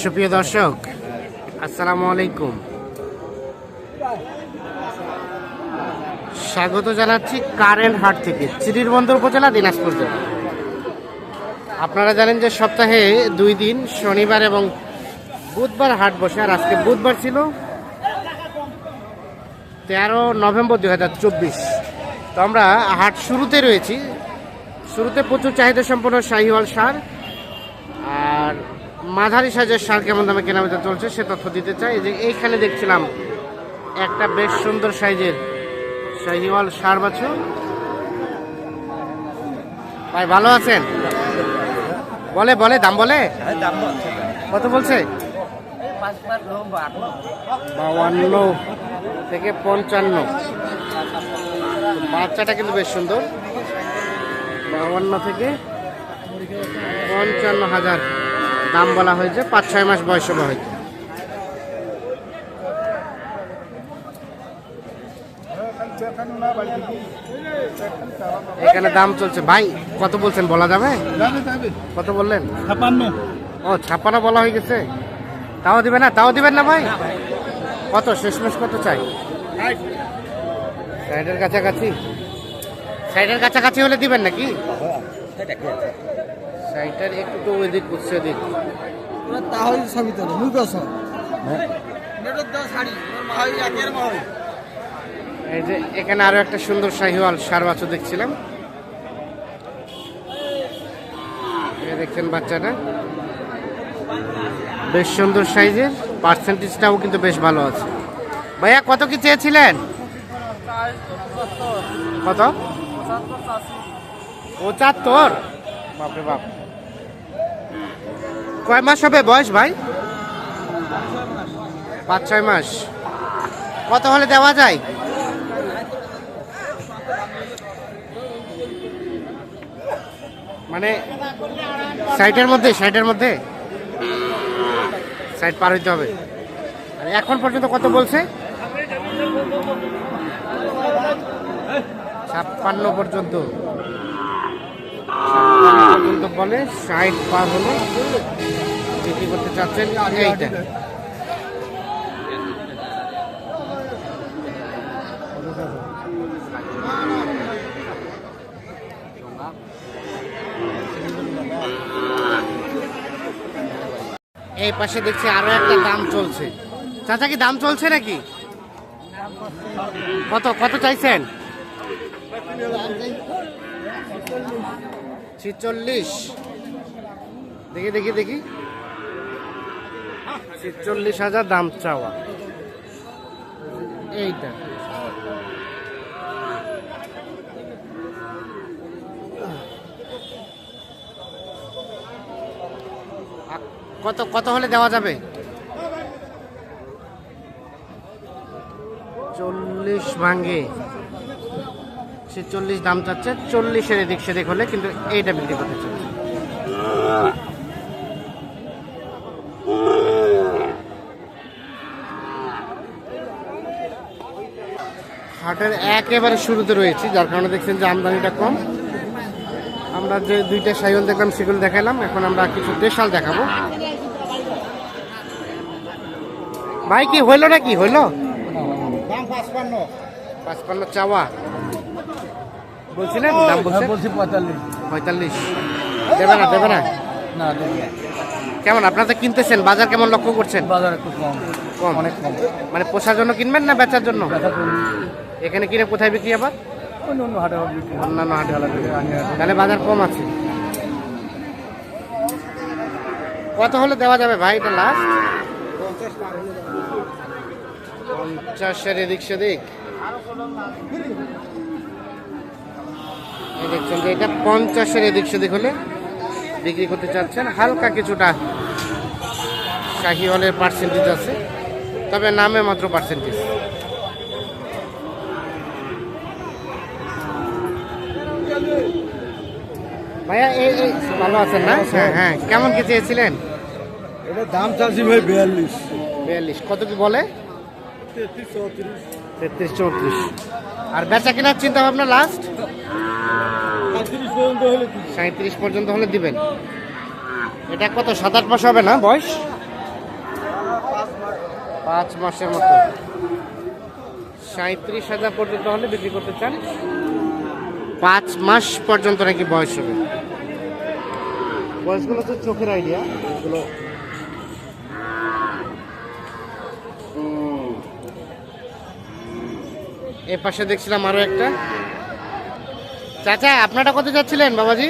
সুপ্রিয় দর্শক, আসসালামু আলাইকুম। স্বাগত জানাচ্ছি কারেন্ট হাট থেকে চিরিরবন্দর উপজেলা, দিনাজপুর জেলা। আপনারা জানেন যে সপ্তাহে দুই দিন, শনিবার এবং বুধবার হাট বসে, আর আজকে বুধবার ছিল তেরো নভেম্বর দুই হাজার চব্বিশ। তো আমরা হাট শুরুতে রয়েছি। শুরুতে প্রচুর চাহিদা সম্পন্ন শাহিওয়াল সার, আর মাঝারি সাইজের সার কেমন দামে কেনাবেচা চলছে সে তথ্য দিতে চাই। যে এইখানে দেখছিলাম একটা বেশ সুন্দর সাইজের শাহিওয়াল সার বাছুর ভাই ভালো আছেন? বলে বলে দাম বলে? কত বলছে? বাউান্ন থেকে পঞ্চান্ন। বাচ্চাটা কিন্তু বেশ সুন্দর। বাউান্ন থেকে পঞ্চান্ন হাজার। দাম বলা হয়েছে পাঁচ ছয় মাস বয়স হবে হয়তো। এখানে দাম চলছে। ভাই কত বলছেন বলা যাবে? কত বললেন? ছাপান্ন। ও ছাপ্পান্ন বলা হয়ে গেছে। তাও দিবেন না তাও দিবেন না ভাই? কত শেষমেশ কত চাই? সাইডের কাছাকাছি। সাইডের কাছাকাছি হলে দিবেন নাকি? সাইডের একটু তো ওইদিক উৎস দিক। তাহলে সবই তো মুখ আছে। এই যে এখানে আরও একটা সুন্দর শাহিওয়াল সার দেখছিলাম। এই দেখছেন বাচ্চাটা। বেশ সুন্দর সাইজের পার্সেন্টেজটাও কিন্তু বেশ ভালো আছে। ভাইয়া কত কি চেয়েছিলেন? কত? পঁচাত্তর? বাপরে বাপ। কয় মাস হবে বয়স ভাই? পাঁচ, ছয় মাস। কত হলে দেওয়া যায়? মানে সাইটের মধ্যে সাইটের মধ্যে? সাইট পার হইতে হবে। আর এখন পর্যন্ত কত বলছে? ছাপ্পান্ন পর্যন্ত। পর্যন্ত বলে ষাট পার হলে। বিক্রি করতে চাচ্ছেন, এইটা। এই পাশে দেখছি আরও একটা দাম চলছে। চাচা কি দাম চলছে নাকি? কত কত চাইছেন? ছিচল্লিশ। দেখি দেখি দেখি। ছিচল্লিশ হাজার দাম চাওয়া। এইটা। কত কত হলে দেওয়া যাবে? চল্লিশ ভাঙ্গে সে চল্লিশ দাম চাচ্ছে চল্লিশের এদিক সেদিক হলে কিন্তু এইটা বিক্রি করতে চাচ্ছে। হাটের একেবারে শুরুতে রয়েছি যার কারণে দেখছেন যে আমদানিটা কম। আমরা যে দুইটা সাইকেল দেখলাম সেগুলো দেখালাম এখন আমরা কিছু দেশাল দেখাবো। ভাই কি হইল নাকি? হইল? পাঁচপান্ন। চাওয়া। বলছিলেন? দাম হ্যাঁ, বলছি পঁয়তাল্লিশ। পঁয়তাল্লিশ। দেবে না দেবে না? কেমন আপনারা তো কিনতেছেন বাজার কেমন লক্ষ্য করছেন? বাজার একটু কম। কম। অনেক কম। মানে পোষার জন্য কিনবেন না বেচার জন্য। এখানে কিনে কোথায় বিক্রি আবার? অন্য অন্য হাটে বিক্রি অন্যান্য হাটে হাটে। তাহলে বাজার কম আছে। কত হলে দেওয়া যাবে ভাই এটা লাস্ট পঞ্চাশের এদিক সেদিক। দেখছেন যে এটা পঞ্চাশের এদিক সেদিক হলে বিক্রি করতে চাচ্ছেন। হালকা কিছুটা শাহিওয়ালের পার্সেন্টেজ আছে তবে নামে মাত্র পার্সেন্টেজ ভাইয়া এই এই ভালো আছেন না? হ্যাঁ হ্যাঁ কেমন কি চেয়েছিলেন? এটা দাম চাচ্ছি ভাই বিয়াল্লিশ। বিয়াল্লিশ। কত কি বলে? তেত্রিশ চৌত্রিশ। আর বেচা কেনার চিন্তা ভাবনা লাস্ট পর্যন্ত হলে কি সাঁত্রিশ পর্যন্ত হলে দিবেন। এটা কত সাত আট মাস হবে না বয়স? পাঁচ মাসের মতো। সাঁত্রিশ হাজার পর্যন্ত হলে বিক্রি করতে চান? পাঁচ মাস পর্যন্ত নাকি বয়স হবে? বয়সগুলো তো চোখের আইডিয়া এগুলো এ পাশে দেখছিলাম আরও একটা। চাচা, আপনারা কত যাচ্ছিলেন, বাবাজি?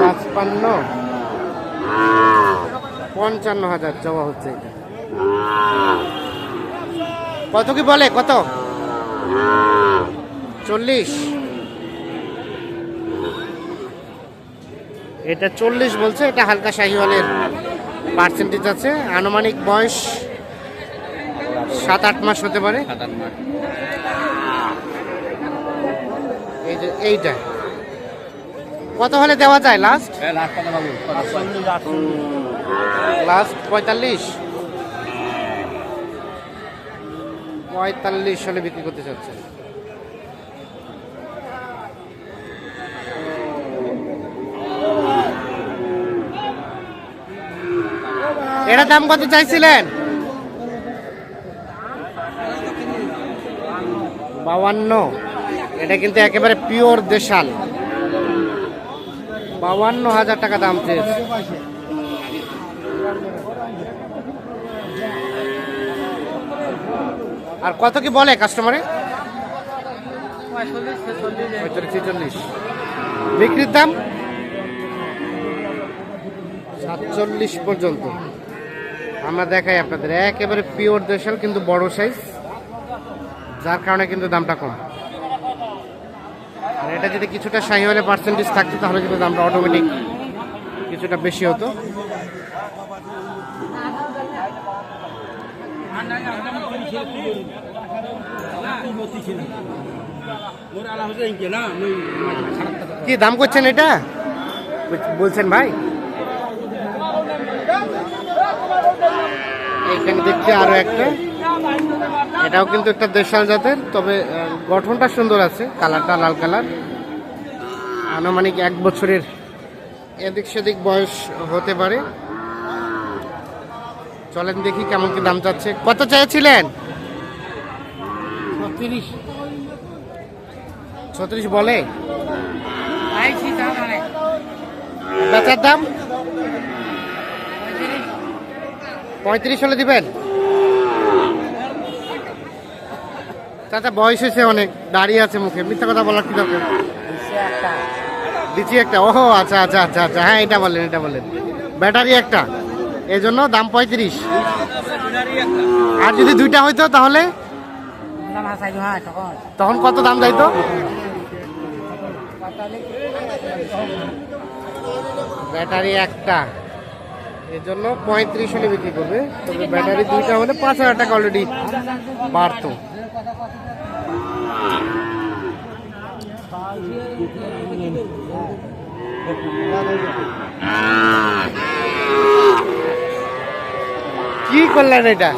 পাঁচপান্ন। পঞ্চান্ন হাজার জমা হচ্ছে এটা। কত কি বলে? কত? চল্লিশ। এটা চল্লিশ বলছে এটা হালকা শাহিওয়ালের পার্সেন্টেজ আছে। আনুমানিক বয়স সাত আট মাস হতে পারে। এই যে এইটা। কত হলে দেওয়া যায় লাস্ট লাস্ট পঁয়তাল্লিশ। পঁয়তাল্লিশ হলে বিক্রি করতে চাচ্ছে। এটা দাম কত চাইছিলেন? বাউান্ন। এটা কিন্তু একেবারে পিওর দেশাল। বাউান্ন হাজার টাকা দাম চেয়েছে। আর কত কি বলে কাস্টমারে বিক্রির দাম? সাতচল্লিশ পর্যন্ত। আমরা দেখাই আপনাদের। একেবারে পিওর দেশাল, কিন্তু বড় সাইজ যার কারণে কিন্তু দামটা কম। আর এটা যদি কিছুটা শাহিওয়ালে পার্সেন্টেজ থাকতো, তাহলে কিন্তু দামটা অটোমেটিক কিছুটা বেশি হতো। কি দাম করছেন এটা? বলছেন ভাই। এখানে দেখছি আরও একটা। এটাও কিন্তু একটা দেশাল জাতের তবে গঠনটা সুন্দর আছে কালারটা লাল কালার। আনুমানিক এক বছরের এদিক সেদিক বয়স হতে পারে। চলেন দেখি কেমন কি দাম চাচ্ছে। কত চাইছিলেন? ছত্রিশ। ছত্রিশ বলে? মানে। বেচার দাম? পঁয়ত্রিশ হলে দিবেন? চাচা বয়স হয়েছে অনেক দাঁড়িয়ে আছে মুখে। মিথ্যা কথা বলার কি দরকার? দিচ্ছে একটা। ওহো আচ্ছা আচ্ছা আচ্ছা আচ্ছা। হ্যাঁ এটা বললেন এটা বললেন ব্যাটারি একটা। এই জন্য দাম পঁয়ত্রিশ। আর যদি দুইটা হইতো তাহলে? হ্যাঁ তখন। কত দাম যাইতো? ব্যাটারি একটা। এর জন্য পঁয়ত্রিশ হলে বিক্রি করবে। তবে ব্যাটারি দুইটা হলে পাঁচ হাজার টাকা অলরেডি বাড়তো। কি করলেন এটা?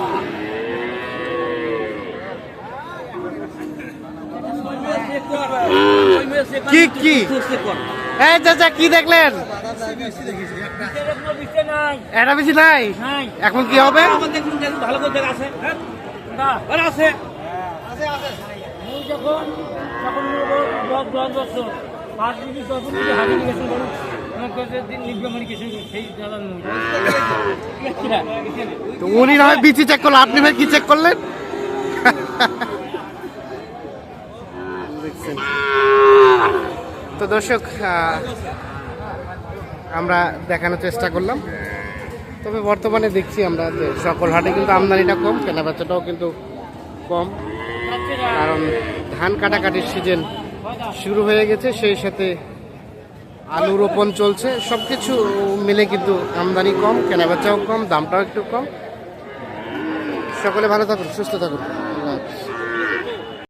কি কি? এই চাচা কি দেখলেন? এটা বেশি নাই? এখন কি হবে? ভালো করে আছে আছে মুই যখন যখন দশ বছর পাঁচ উনি না হয় বিচি চেক করল আপনি ভাই কি চেক করলেন? তো দর্শক আমরা দেখানোর চেষ্টা করলাম। তবে বর্তমানে দেখছি আমরা যে সকল হাটে কিন্তু আমদানিটা কম, কেনাবেচাটাও কিন্তু কম। কারণ ধান কাটাকাটির সিজন শুরু হয়ে গেছে, সেই সাথে আলু রোপণ চলছে। সব কিছু মিলে কিন্তু আমদানি কম, কেনাবেচাও কম, দামটাও একটু কম। সকলে ভালো থাকুন, সুস্থ থাকুন।